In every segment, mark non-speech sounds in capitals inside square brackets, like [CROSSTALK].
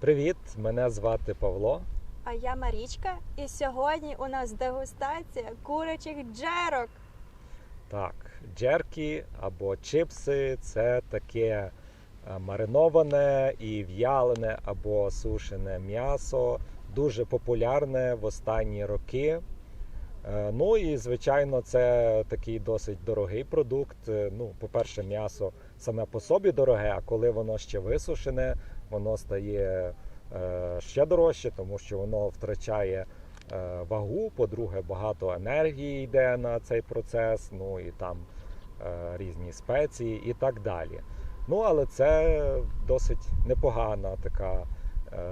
Привіт, мене звати Павло. А я Марічка, і сьогодні у нас дегустація курячих джерок. Так, джеркі або чипси це таке е, мариноване і в'ялене або сушене м'ясо, дуже популярне в останні роки. Е, Ну і звичайно, це такий досить дорогий продукт. Е, Ну, по-перше, м'ясо саме по собі дороге, а коли воно ще висушене, воно стає е, ще дорожче, тому що воно втрачає е, вагу. По-друге, багато енергії йде на цей процес, ну і там е, різні спеції і так далі. Ну, але це досить непогана така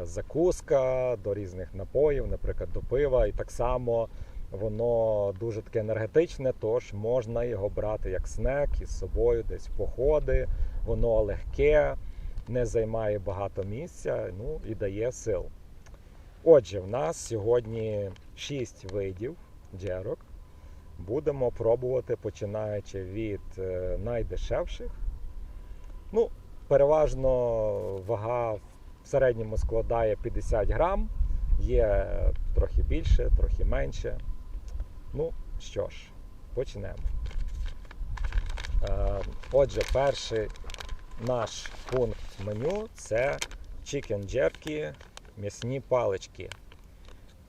закуска до різних напоїв, наприклад, до пива. І так само воно дуже таке енергетичне, тож можна його брати як снек із собою, десь походи. Воно легке, не займає багато місця, ну і дає сил. Отже, в нас сьогодні 6 видів джерок. Будемо пробувати, починаючи від е, найдешевших. Ну, переважно вага в середньому складає 50 грам. Є трохи більше, трохи менше. Ну що ж, почнемо. Е, Отже, перший наш пункт меню це chicken jerky, м'ясні палички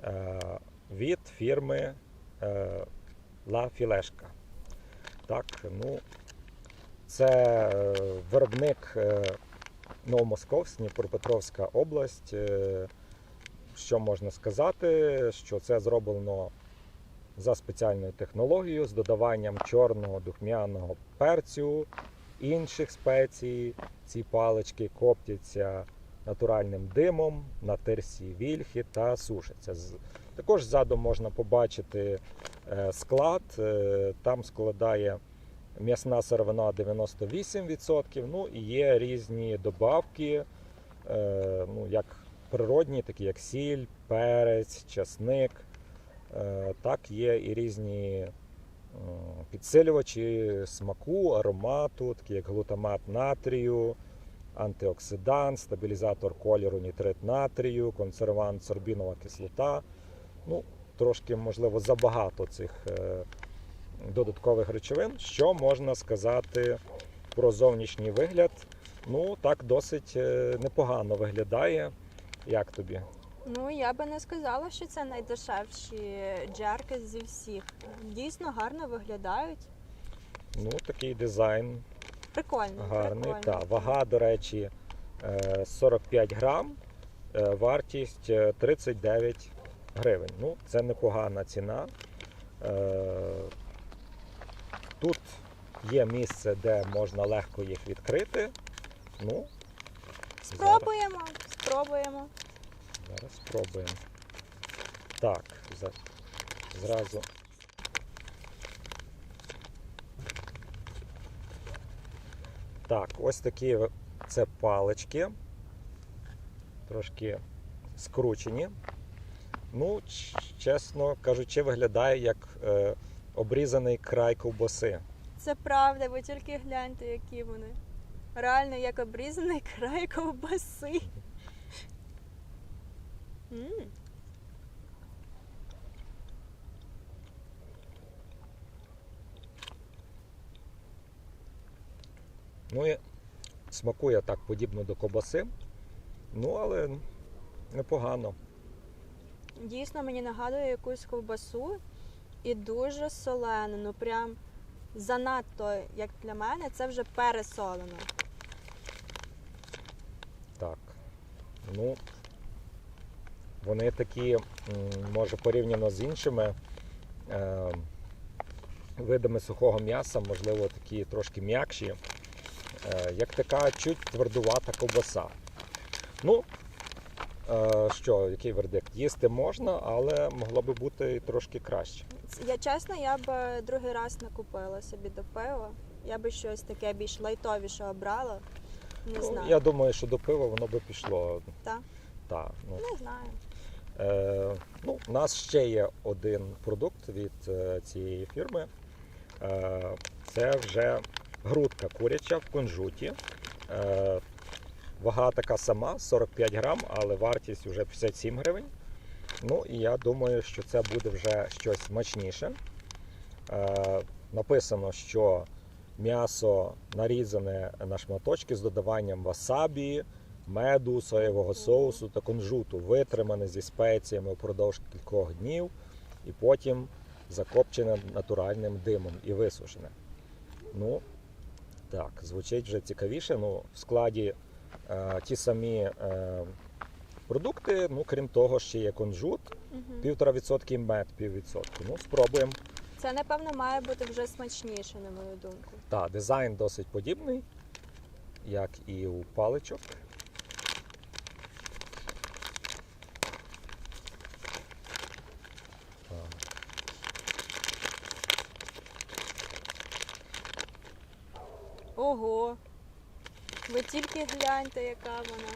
е, від фірми е, La Filешка. Так, ну, це е, виробник Новомосковськ, Дніпропетровська область. Що можна сказати, що це зроблено за спеціальною технологією з додаванням чорного духмяного перцю, інших спецій. Ці палички коптяться натуральним димом на терсі вільхи та сушаться. Також ззаду можна побачити е, склад. Е, Там складає м'ясна сировина 98%. Ну і є різні добавки, е, ну, як природні, такі як сіль, перець, часник. Так, є і різні підсилювачі смаку, аромату, такі як глутамат натрію, антиоксидант, стабілізатор кольору, нітрит натрію, консервант, сорбінова кислота. Ну, трошки, можливо, забагато цих е, додаткових речовин. Що можна сказати про зовнішній вигляд? Ну, так досить е, непогано виглядає. Як тобі? Ну, я би не сказала, що це найдешевші джерки зі всіх. Дійсно гарно виглядають. Ну, такий дизайн Прикольно. гарний. прикольно. Та, вага, до речі, е, 45 грам, е, вартість е, 39 гривень. Ну, це непогана ціна. Е, Тут є місце, де можна легко їх відкрити. Ну, Спробуємо, спробуємо. Зараз спробуємо. Так, зразу. Так, ось такі це палички. Трошки скручені. Ну, чесно кажучи, виглядає як е, обрізаний край ковбаси. Це правда, ви тільки гляньте, які вони. Реально, як обрізаний [LAUGHS] край ковбаси. Ну і смакує так подібно до ковбаси. Ну, але непогано. Дійсно, мені нагадує якусь ковбасу і дуже солену. Ну прям занадто, як для мене, це вже пересолено. Так. Ну, вони такі, може, порівняно з іншими е, видами сухого м'яса, можливо, такі трошки м'якші, е, як така чуть твердувата ковбаса. Ну, е, що, який вердикт? Їсти можна, але могло би бути і трошки краще. Я чесно, я б другий раз не купила собі до пива. Я би щось таке більш лайтовіше обрала. Не Ну, знаю. я думаю, що до пива воно би пішло. Та? Та, ну, Не знаю. Е, ну, у нас ще є один продукт від е, цієї фірми. Е, це вже грудка куряча в кунжуті. Вага така сама, 45 грам, але вартість вже 57 гривень. Ну і я думаю, що це буде вже щось смачніше. Написано, що м'ясо нарізане на шматочки з додаванням васабі, меду, соєвого соусу та кунжуту, витримане зі спеціями впродовж кількох днів, і потім закопчене натуральним димом і висушене. Ну, так, звучить вже цікавіше. Ну, в складі е, ті самі е, продукти, ну, крім того, ще є кунжут. 1,5% і мед, піввідсотку. Ну, спробуємо. Це, напевно, має бути вже смачніше, на мою думку. Так, дизайн досить подібний, як і у паличок. Ого! Ви тільки гляньте, яка вона.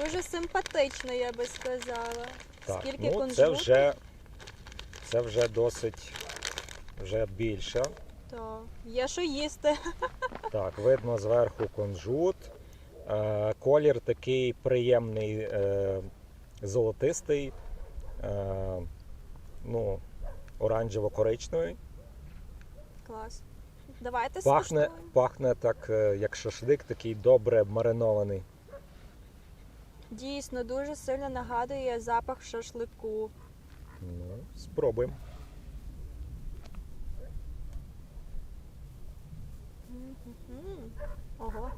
Дуже симпатична, я би сказала. Так, Скільки ну, це вже, це вже досить вже більше. То є що їсти. [LAUGHS] Так, видно зверху кунжут. Е, колір такий приємний, е, золотистий, е, ну, оранжево-коричневий. Клас. Давайте Пахне, скуштуємо. пахне так, е, як шашлик, такий добре маринований. Дійсно, дуже сильно нагадує запах шашлику. Ну, спробуємо. Ого.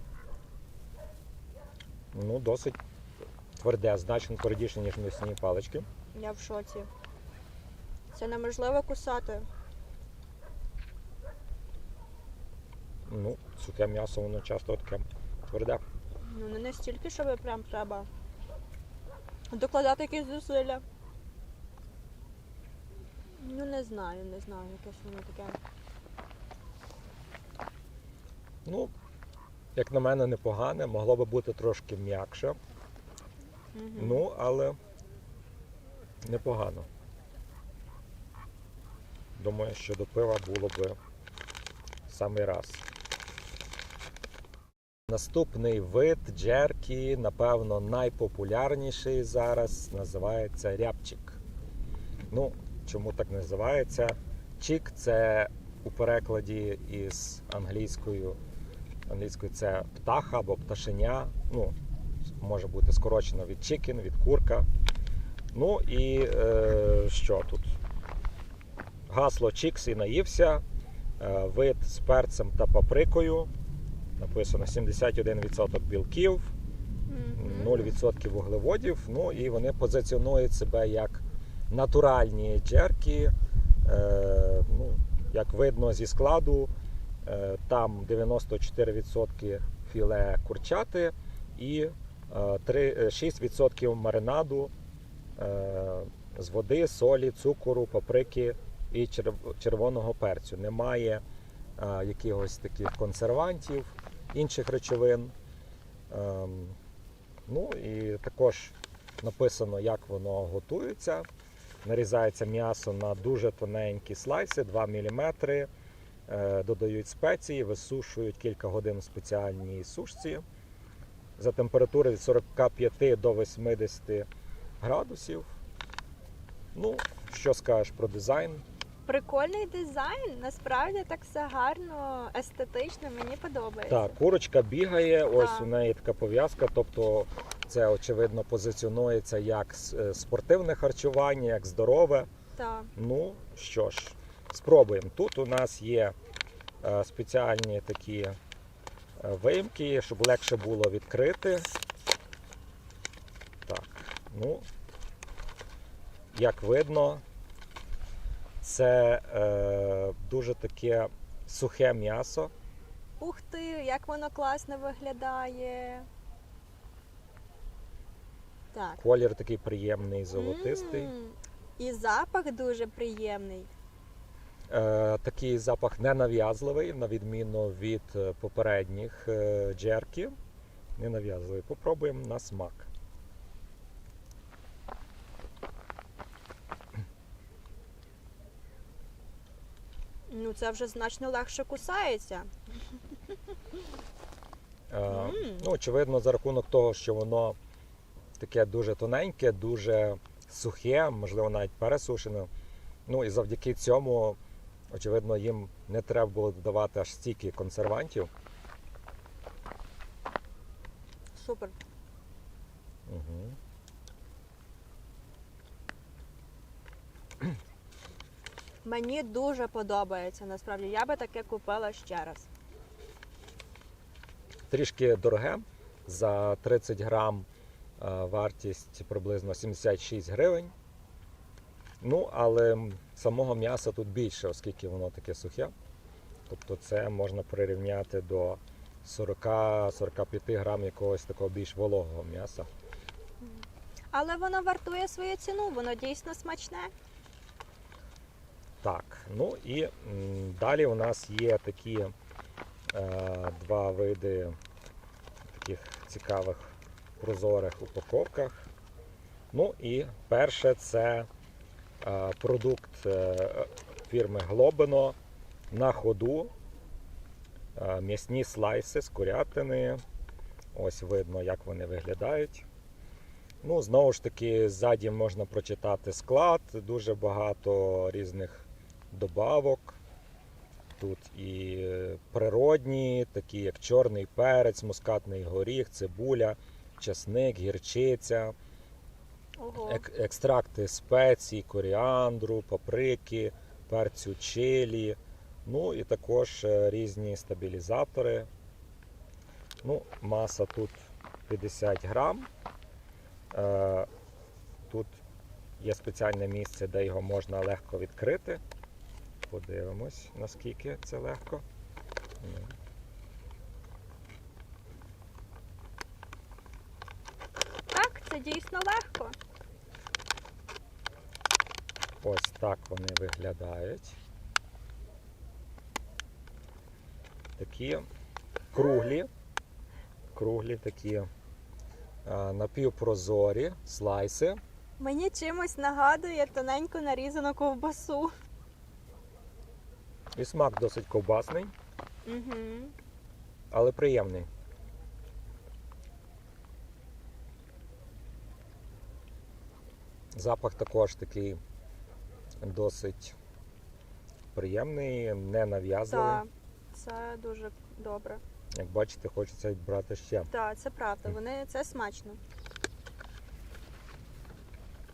Ну, досить тверде, значно твердіше, ніж м'ясні палички. Я в шоці. Це неможливо кусати. Ну, сухе м'ясо, воно часто таке тверде. Ну не настільки, щоб прям треба докладати якісь зусилля. Ну не знаю, не знаю, якесь воно таке. Ну, як на мене, непогане, могло би бути трошки м'якше. Мгм. Ну, але непогано. Думаю, що до пива було би самий раз. Наступний вид джеркі, напевно, найпопулярніший зараз, називається рябчик. Ну, чому так називається? Чік це у перекладі із англійською. Англійською це птаха або пташеня. Ну, може бути скорочено від chicken, від курка. Ну і е, що тут? Гасло Чікс і наївся. Е, вид з перцем та паприкою. Написано 71% білків, Мгм. 0% вуглеводів. Ну і вони позиціонують себе як натуральні джеркі. Е, ну, як видно зі складу, е, там 94% філе курчати і е, три- е, 6% маринаду е, з води, солі, цукору, паприки і черв- червоного перцю. Немає е, якихось таких консервантів, інших речовин. Ем, Ну і також написано, як воно готується. Нарізається м'ясо на дуже тоненькі слайси, 2 мм. Е, Додають спеції, висушують кілька годин у спеціальній сушці за температури від 45 до 80 градусів. Ну, що скажеш про дизайн? Прикольний дизайн, насправді так все гарно, естетично, мені подобається. Так, курочка бігає, ось Так. у неї така пов'язка, тобто це очевидно позиціонується як с- е, спортивне харчування, як здорове. Так. Ну що ж, спробуємо. Тут у нас є е, спеціальні такі е, виїмки, щоб легше було відкрити. Так, ну, як видно, це е, дуже таке сухе м'ясо. Ух ти, як воно класно виглядає. Так. Колір такий приємний, золотистий. М, І запах дуже приємний. Е, такий запах ненав'язливий, на відміну від е, попередніх е, джерків. Ненав'язливий. Попробуємо на смак. Ну, це вже значно легше кусається. Е, Ну, очевидно, за рахунок того, що воно таке дуже тоненьке, дуже сухе, можливо, навіть пересушене. Ну і завдяки цьому, очевидно, їм не треба було додавати аж стільки консервантів. Супер. Угу. Мені дуже подобається. Насправді я би таке купила ще раз. Трішки дороге. За 30 грам е, вартість приблизно 76 гривень. Ну, але самого м'яса тут більше, оскільки воно таке сухе. Тобто це можна прирівняти до 40-45 грам якогось такого більш вологого м'яса. Але воно вартує свою ціну, воно дійсно смачне. Так, ну і далі у нас є такі е, два види таких цікавих прозорих упаковках. Ну і перше це е, продукт е, фірми Глобино на ходу. Е, м'ясні слайси з курятини. Ось видно, як вони виглядають. Ну, знову ж таки, ззаді можна прочитати склад, дуже багато різних добавок. Тут і природні, такі як чорний перець, мускатний горіх, цибуля, часник, гірчиця, Ого. ек- екстракти спецій, коріандру, паприки, перцю чилі, ну і також е, різні стабілізатори. Ну, маса тут 50 грам. Е, Тут є спеціальне місце, де його можна легко відкрити. Подивимось, наскільки це легко. Так, це дійсно легко. Ось так вони виглядають. Такі круглі, круглі такі а, напівпрозорі слайси. Мені чимось нагадує тоненько нарізану ковбасу. І смак досить ковбасний, Угу. але приємний. Запах також такий досить приємний, не нав'язливий. Так, це дуже добре. Як бачите, хочеться брати ще. Так, це правда. Вони це смачно.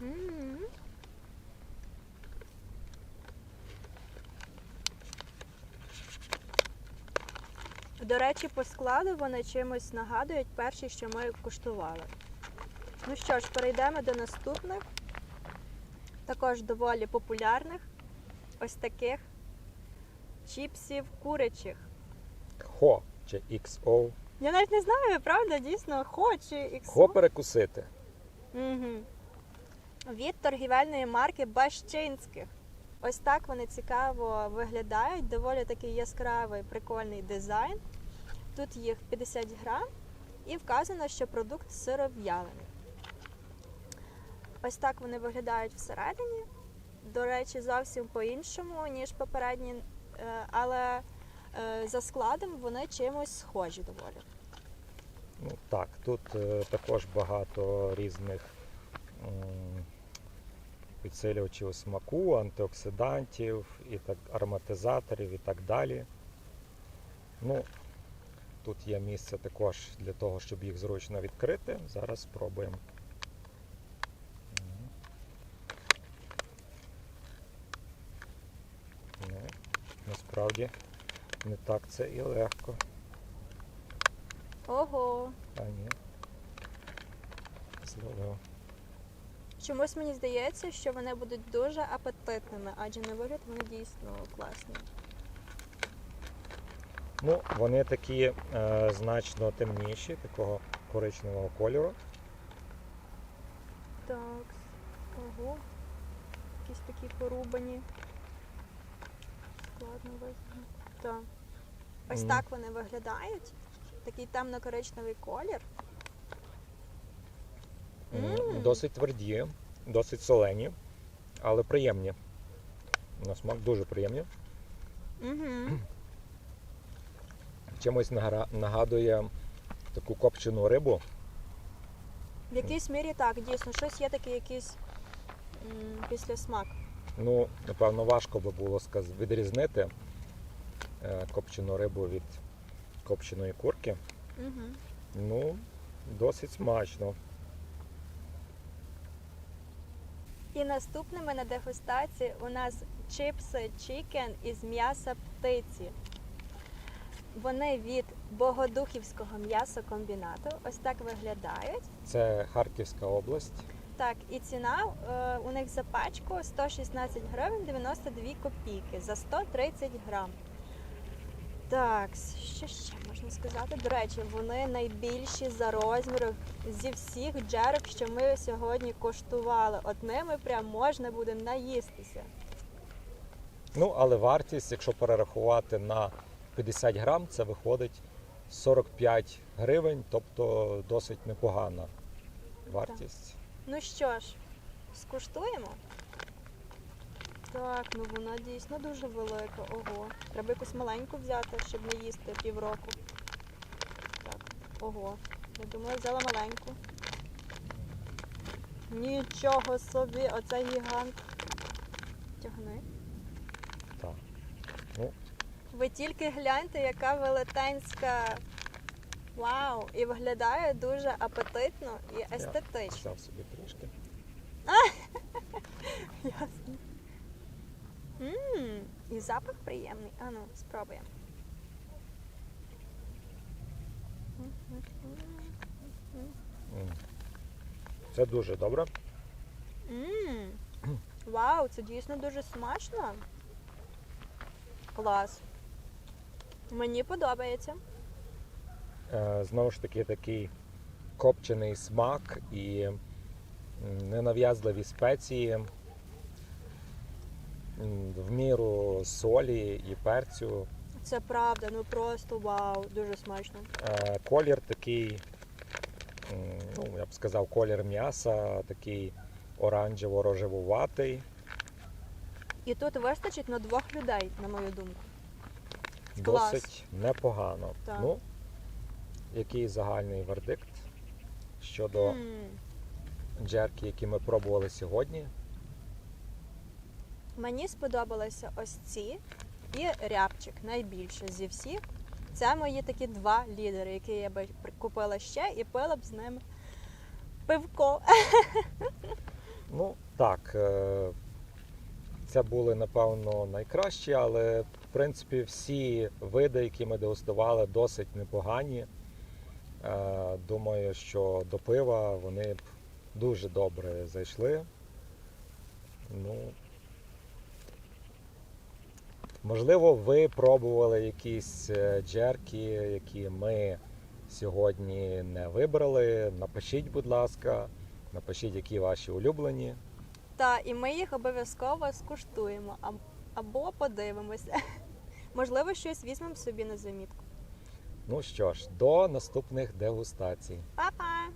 М. До речі, по складу вони чимось нагадують перші, що ми куштували. Ну що ж, перейдемо до наступних, також доволі популярних, ось таких чіпсів курячих. Хо чи XO. Я навіть не знаю, правда, дійсно, хоче ікс. Хо перекусити. Угу. Від торгівельної марки Бащинських. Ось так вони цікаво виглядають. Доволі такий яскравий, прикольний дизайн. Тут їх 50 грам і вказано, що продукт сиров'ялений. Ось так вони виглядають всередині. До речі, зовсім по-іншому, ніж попередні, е, але е, за складом вони чимось схожі доволі. Ну так, тут е, також багато різних підсилювачів смаку, антиоксидантів, і так, ароматизаторів і так далі. Ну, тут є місце також для того, щоб їх зручно відкрити. Зараз спробуємо. М. Ну, насправді не так це і легко. Ого! А ні. Зловив. Чомусь мені здається, що вони будуть дуже апетитними, адже на вигляд вони дійсно класні. Ну, вони такі е, значно темніші, такого коричневого кольору. Так, ого. Якісь такі порубані. Складно визнати. Так. Ось Мгм. так вони виглядають. Такий темно-коричневий колір. М, М. Досить тверді, досить солені, але приємні. На смак дуже приємні. Угу. Чимось нагадує таку копчену рибу. В якійсь мірі так, дійсно, щось є такий якийсь м, післясмак. Ну, напевно, важко би було відрізнити е, копчену рибу від копченої курки. Угу. Ну, досить смачно. І наступними на дегустації у нас чипси чікен із м'яса птиці. Вони від Богодухівського м'ясокомбінату. Ось так виглядають. Це Харківська область. Так, і ціна е, у них за пачку 116 гривень 92 копійки за 130 грам. Так, що ще можна сказати? До речі, вони найбільші за розміром зі всіх джерок, що ми сьогодні коштували. От ними прям можна буде наїстися. Ну, але вартість, якщо перерахувати на 50 грам, це виходить 45 гривень, тобто досить непогана вартість. Ну що ж, скуштуємо. Так, ну вона дійсно дуже велика. Ого. Треба якусь маленьку взяти, щоб не їсти півроку. Так, ого. Я думаю, взяла маленьку. Нічого собі, оцей гігант. Тягни. Ви тільки гляньте, яка велетенська. Вау! І виглядає дуже апетитно і естетично. взяв собі трішки. [LAUGHS] Ясно. Мм, і запах приємний. Ану, спробуємо. Це дуже добре. Мм. Вау, це дійсно дуже смачно. Клас. Мені подобається. Е, Знову ж таки, такий копчений смак і ненав'язливі спеції, в міру солі і перцю. Це правда, ну просто вау, дуже смачно. Е, Колір такий, ну, я б сказав, колір м'яса, такий оранжево-рожевуватий. І тут вистачить на двох людей, на мою думку. Клас. Досить непогано. Так. Ну, який загальний вердикт щодо М. джерки, які ми пробували сьогодні? Мені сподобалися ось ці і рябчик найбільше зі всіх. Це мої такі два лідери, які я би при- купила ще і пила б з ними пивко. [LAUGHS] Ну, так, е, це були, напевно, найкращі, але принципі всі види, які ми дегустували, досить непогані. Е, Думаю, що до пива вони б дуже добре зайшли. Ну, можливо, ви пробували якісь е, джерки, які ми сьогодні не вибрали. Напишіть, будь ласка, напишіть, які ваші улюблені. Та і ми їх обов'язково скуштуємо або подивимося. Можливо, щось візьмемо собі на замітку. Ну що ж, до наступних дегустацій. Па-па!